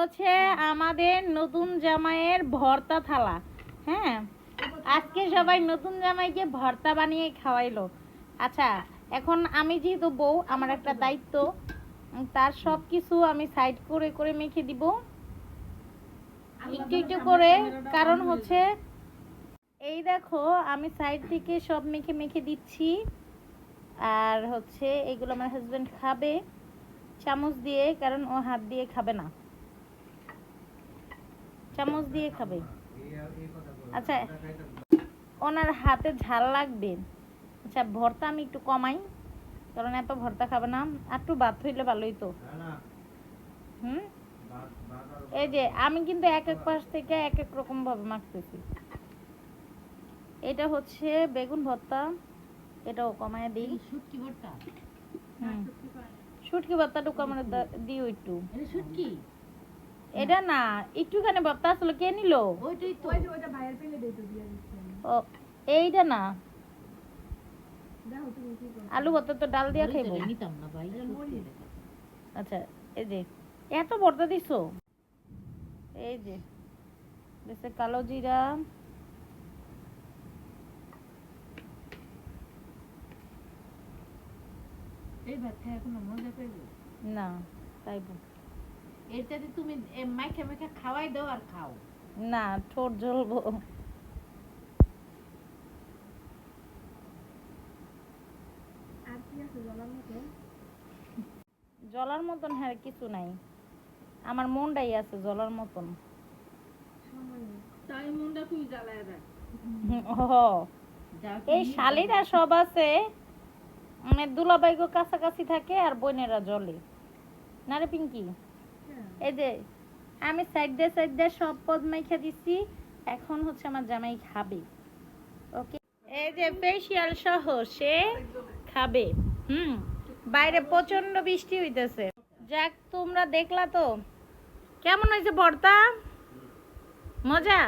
হচ্ছে আমাদের নতুন জামাইয়ের ভর্তা থালা। হ্যাঁ? আজকে সবাই নতুন জামাইকে ভর্তা বানিয়ে খাওয়াইলো। আচ্ছা এখন আমি যেহেতু বউ, আমার একটা দায়িত্ব। তার সব কিছু আমি সাইড করে করে মেখে দিব। একটু একটু করে, কারণ হচ্ছে এই দেখো, আমি সাইড থেকে সব মেখে মেখে দিচ্ছি। আর হচ্ছে এগুলো আমার হাজবেন্ড খাবে। চামচ দিয়ে, কারণ ও হাত দিয়ে খাবে না। চামচ দিয়ে খাবে। আচ্ছা ওনার হাতে ঝাল লাগবে। আচ্ছা ভর্তা আমি একটু কমাই কারণ এত ভর্তা খাবে না। আর একটু ভাত হইলে ভালোই তো। হুম? এই যে আমি কিন্তু এক এক পাশ থেকে এক এক রকম ভাবে মাখতেছি। এটা হচ্ছে বেগুন ভর্তা। এটাও কমায় দিই। শুটকি ভর্তা। হুম। শুটকি ভর্তাটুকু আমার দিও একটু। শুটকি? এটা না একটুখানি ভর্তা আসলে কে নিল? ওইটাই তো। ও এইটা না। আলু ভর্তা তো ডাল দিয়া খাইবো। নিতাম না ভাই আচ্ছা এই যে এত ভর্তা দিছো? এই যে দিছে কালো জিরা। এই ভাত খাই এখন মজা পাইবো? না তাইবো এটাতে তুমি এ মাইখা মাইখা খাওয়াই দাও আর খাও। না ঠোঁট জ্বলবো। জলার মতন? হ্যাঁ কিছু নাই। আমার মনটাই আছে জলার মতন। তাই মনটা তুই জ্বালায় দেয়। ও এই শালিরা সব আছে মানে দুলাবাইগো কাছাকাছি থাকে আর বোনেরা জলে না রে পিঙ্কি? এই যে, আমি সাইড সাইড সব পদ মাইখা দিছি, এখন হচ্ছে আমার জামাই খাবে। ওকে? এই যে ফেসিয়াল সহ সে খাবে। হুম, বাইরে প্রচণ্ড বৃষ্টি হইতেছে। যাক, তোমরা দেখলা তো। কেমন হয়েছে ভর্তা মজা?